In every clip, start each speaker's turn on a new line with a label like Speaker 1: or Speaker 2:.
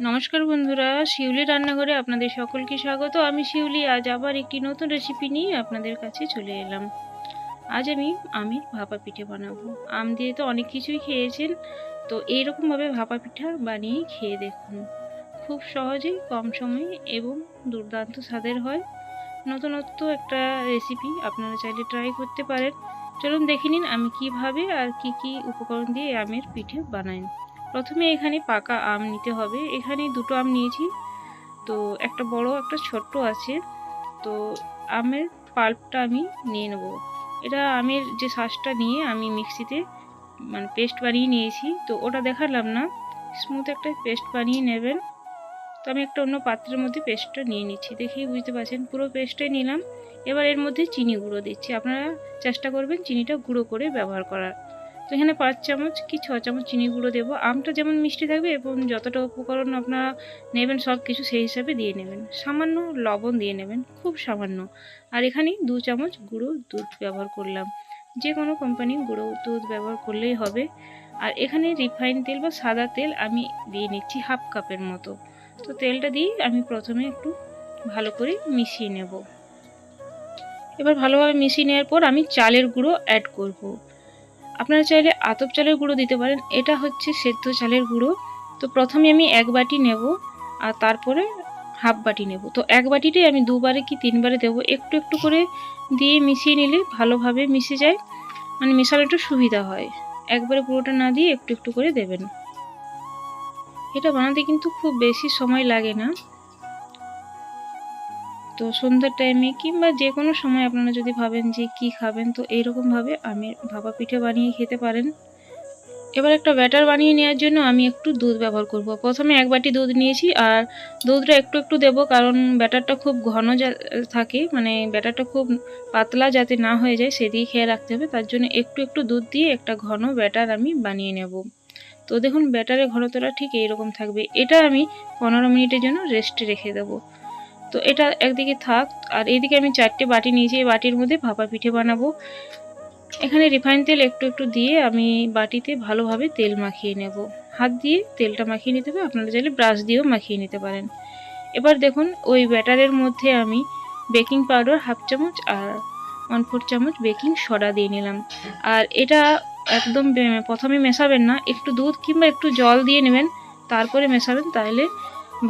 Speaker 1: নমস্কার বন্ধুরা, শিউলি রান্নাঘরে আপনাদের সকলকে স্বাগত। আমি শিউলি, আজ আবার একটি নতুন রেসিপি নিয়ে আপনাদের কাছে চলে এলাম। আজ আমি আমের ভাপা পিঠে বানাবো। আম দিয়ে তো অনেক কিছুই খেয়েছেন, তো এইরকমভাবে ভাপা পিঠা বানিয়ে খেয়ে দেখুন। খুব সহজেই, কম সময়ে এবং দুর্দান্ত স্বাদের হয়। নতুনত্ব একটা রেসিপি আপনারা চাইলে ট্রাই করতে পারেন। চলুন দেখে নিন আমি কীভাবে আর কি কি উপকরণ দিয়ে আমের পিঠে বানাই। প্রথমে এখানে পাকা আম নিতে হবে। এখানে দুটো আম নিয়েছি। তো একটা বড়, একটা ছোট্ট আছে। তো আমের পাল্পটা আমি নিয়ে নেব। এটা আমের যে শ্বাসটা নিয়ে আমি মিক্সিতে মানে পেস্ট বানিয়ে নিয়েছি। তো ওটা দেখালাম না। স্মুথ একটা পেস্ট বানিয়ে নেবেন। তো আমি একটা অন্য পাত্রের মধ্যে পেস্টটা নিয়ে নিচ্ছি। দেখেই বুঝতে পারছেন, পুরো পেস্টটাই নিলাম। এবার এর মধ্যে চিনি গুঁড়ো দিচ্ছি। আপনারা চেষ্টা করবেন চিনিটা গুঁড়ো করে ব্যবহার করার। তো এখানে পাঁচ চামচ কি ছ চামচ চিনি গুঁড়ো দেবো। আমটা যেমন মিষ্টি থাকবে এবং যতটা উপকরণ আপনারা নেবেন সব কিছু সেই হিসাবে দিয়ে নেবেন। সামান্য লবণ দিয়ে নেবেন, খুব সামান্য। আর এখানে দু চামচ গুঁড়ো দুধ ব্যবহার করলাম। যে কোনো কোম্পানির গুঁড়ো দুধ ব্যবহার করলেই হবে। আর এখানে রিফাইন তেল বা সাদা তেল আমি দিয়ে নিচ্ছি হাফ কাপের মতো। তো তেলটা দিয়ে আমি প্রথমে একটু ভালো করে মিশিয়ে নেব। এবার ভালোভাবে মিশিয়ে নেওয়ার পর আমি চালের গুঁড়ো অ্যাড করব। আপনারা চাইলে আতপ চালের গুঁড়ো দিতে পারেন। এটা হচ্ছে সেদ্ধ চালের গুঁড়ো। তো প্রথমে আমি এক বাটি নেব আর তারপরে হাফ বাটি নেব। তো এক বাটিটাই আমি দুবারে কি তিনবারে দেবো? একটু একটু করে দিয়ে মিশিয়ে নিলে ভালোভাবে মিশে যায়। মানে মেশানোটা সুবিধা হয়। একবারে পুরোটা না দিয়ে একটু একটু করে দেবেন। এটা বানাতে কিন্তু খুব বেশি সময় লাগে না। তো সন্ধ্যার টাইমে কিংবা যে কোনো সময় আপনারা যদি ভাবেন যে কি খাবেন, তো এইরকমভাবে আমি ভাপা পিঠে বানিয়ে খেতে পারেন। এবার একটা ব্যাটার বানিয়ে নেওয়ার জন্য আমি একটু দুধ ব্যবহার করব। প্রথমে এক বাটি দুধ নিয়েছি আর দুধটা একটু একটু দেবো কারণ ব্যাটারটা খুব ঘন থাকে মানে ব্যাটারটা খুব পাতলা যাতে না হয়ে যায় সেদিকে খেয়াল রাখতে হবে। তার জন্য একটু একটু দুধ দিয়ে একটা ঘন ব্যাটার আমি বানিয়ে নেব। তো দেখুন, ব্যাটারের ঘনত্বটা ঠিক এইরকম থাকবে। এটা আমি পনেরো মিনিটের জন্য রেস্টে রেখে দেবো। তো এটা একদিকে থাক, আর এইদিকে আমি চারটে বাটি নিয়েছি, এই বাটির মধ্যে ভাপা পিঠে বানাবো। এখানে রিফাইন তেল একটু একটু দিয়ে আমি বাটিতে ভালোভাবে তেল মাখিয়ে নেব। হাত দিয়ে তেলটা মাখিয়ে নিতে হবে, আপনারা চাইলে ব্রাশ দিয়েও মাখিয়ে নিতে পারেন। এবার দেখুন, ওই ব্যাটারের মধ্যে আমি বেকিং পাউডার হাফ চামচ আর ওয়ান ফোর চামচ বেকিং সোডা দিয়ে নিলাম। আর এটা একদম প্রথমে মেশাবেন না, একটু দুধ কিংবা একটু জল দিয়ে নেবেন, তারপরে মেশাবেন, তাহলে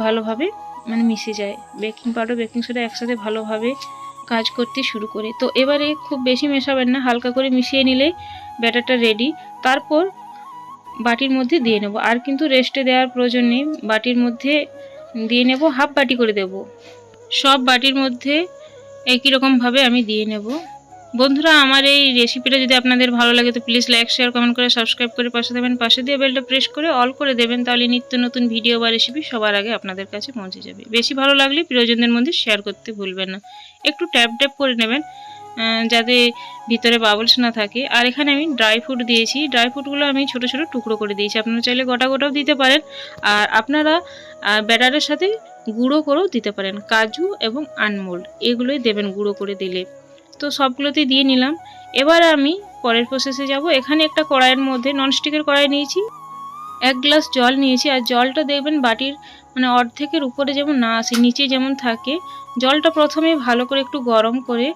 Speaker 1: ভালোভাবে মানে মিশে যায়। বেকিং পাউডার বেকিং সোডা একসাথে ভালোভাবে কাজ করতে শুরু করে। তো এবারে খুব বেশি মেশাবেন না, হালকা করে মিশিয়ে নিলে ব্যাটারটা রেডি তারপর বাটির মধ্যে দিয়ে নেব। আর কিন্তু রেস্টে দেওয়ার প্রয়োজন নেই। বাটির মধ্যে দিয়ে নেব হাফ বাটি করে দেব। সব বাটির মধ্যে একই রকমভাবে আমি দিয়ে নেব। বন্ধুরা, আমার এই রেসিপিটা যদি আপনাদের ভালো লাগে, তো প্লিজ লাইক শেয়ার কমেন্ট করে সাবস্ক্রাইব করে পাশে দেবেন পাশে দিয়ে বেলটা প্রেস করে অল করে দেবেন, তাহলে নিত্য নতুন ভিডিও বা রেসিপি সবার আগে আপনাদের কাছে পৌঁছে যাবে। বেশি ভালো লাগলে প্রিয়জনদের মধ্যে শেয়ার করতে ভুলবেন না। একটু ট্যাপ ট্যাপ করে নেবেন যাতে ভিতরে বাবলস না থাকে। আর এখানে আমি ড্রাই ফ্রুট দিয়েছি। ড্রাই ফ্রুটগুলো আমি ছোট ছোট টুকরো করে দিয়েছি। আপনারা চাইলে গোটা, গোটাও দিতে পারেন। আর আপনারা ব্যাটারের সাথে গুঁড়ো করেও দিতে পারেন। কাজু এবং আনমোল্ড, এগুলোই দেবেন গুঁড়ো করে দিলে। তো সবগুলোতেই দিয়ে নিলাম। এবার আমি পরের প্রসেসে যাব। এখানে একটা কড়াইয়ের মধ্যে ননস্টিকের কড়াই নিয়েছি। এক গ্লাস জল নিয়েছি। আর জলটা দেখবেন বাটির মানে অর্ধেকের উপরে যেমন না আসে, নিচে যেমন থাকে, জলটা প্রথমে ভালো করে একটু গরম করে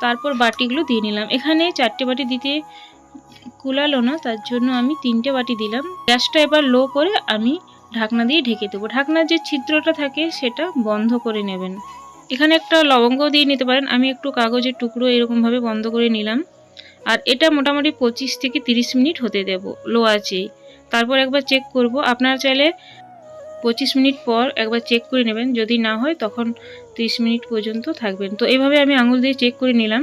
Speaker 1: তারপর বাটিগুলো দিয়ে নিলাম। এখানে চারটে বাটি দিতে কুলালো না, তার জন্য আমি তিনটে বাটি দিলাম। গ্যাসটা এবার লো করে আমি ঢাকনা দিয়ে ঢেকে দেবো। ঢাকনার যে ছিদ্রটা থাকে, সেটা বন্ধ করে নেবেন। এখানে একটা লবঙ্গ দিয়ে নিতে পারেন। আমি একটু কাগজের টুকরো এরকমভাবে বন্ধ করে নিলাম। আর এটা মোটামুটি পঁচিশ থেকে তিরিশ মিনিট হতে দেব, লো আছে তারপর একবার চেক করব। আপনারা চাইলে পঁচিশ মিনিট পর একবার চেক করে নেবেন। যদি না হয়, তখন তিরিশ মিনিট পর্যন্ত থাকবেন। তো এইভাবে আমি আঙুল দিয়ে চেক করে নিলাম।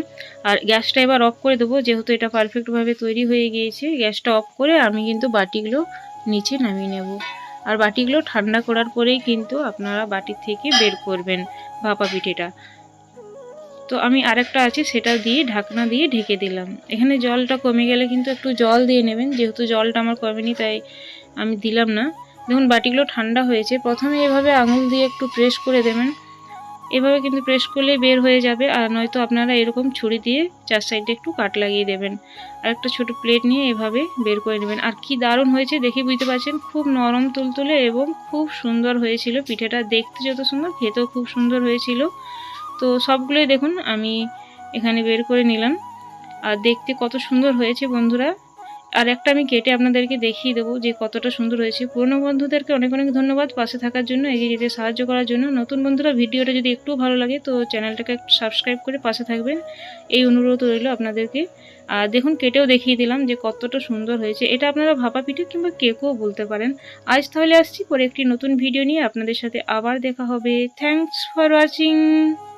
Speaker 1: আর গ্যাসটা এবার অফ করে দেবো। যেহেতু এটা পারফেক্টভাবে তৈরি হয়ে গিয়েছে, গ্যাসটা অফ করে আমি কিন্তু বাটিগুলো নিচে নামিয়ে নেব। আর বাটিগুলো ঠান্ডা করার পরেই কিন্তু আপনারা বাটির থেকে বের করবেন ভাপা পিঠেটা। তো আমি আরেকটা আছে, সেটা দিয়ে ঢাকনা দিয়ে ঢেকে দিলাম। এখানে জলটা কমে গেলে কিন্তু একটু জল দিয়ে নেবেন, যেহেতু জলটা আমার কমেনি, তাই আমি দিলাম না। দেখুন, বাটিগুলো ঠান্ডা হয়েছে। প্রথমে এভাবে আঙুল দিয়ে একটু প্রেস করে দেবেন। এভাবে কিন্তু প্রেস করলে বের হয়ে যাবে আর নয়তো আপনারা এরকম ছুরি দিয়ে চার সাইডে একটু কাট লাগিয়ে দেবেন। আর একটা ছোট প্লেট নিয়ে এভাবে বের করে নেবেন। আর কি দারুণ হয়েছে দেখে বুঝতে পারছেন, খুব নরম তুলতুলে এবং খুব সুন্দর হয়েছিল পিঠেটা। দেখতে যত সুন্দর, খেতেও খুব সুন্দর হয়েছিল। তো সবগুলোই দেখুন, আমি এখানে বের করে নিলাম। আর দেখতে কত সুন্দর হয়েছে বন্ধুরা। আর একটা আমি কেটে আপনাদেরকে দেখিয়ে দেবো যে কতটা সুন্দর হয়েছে। পুরনো বন্ধুদেরকে অনেক অনেক ধন্যবাদ পাশে থাকার জন্য, এগিয়ে যেতে সাহায্য করার জন্য। নতুন বন্ধুরা, ভিডিওটা যদি একটু ভালো লাগে, তো চ্যানেলটাকে সাবস্ক্রাইব করে পাশে থাকবেন। এই অনুরোধ রইল আপনাদেরকে। আর দেখুন, কেটেও দেখিয়ে দিলাম যে কতটা সুন্দর হয়েছে। এটা আপনারা ভাপা পিঠে কিংবা কেকও বলতে পারেন। আজ তাহলে আসছি পরে একটি নতুন ভিডিও নিয়ে। আপনাদের সাথে আবার দেখা হবে। Thanks for watching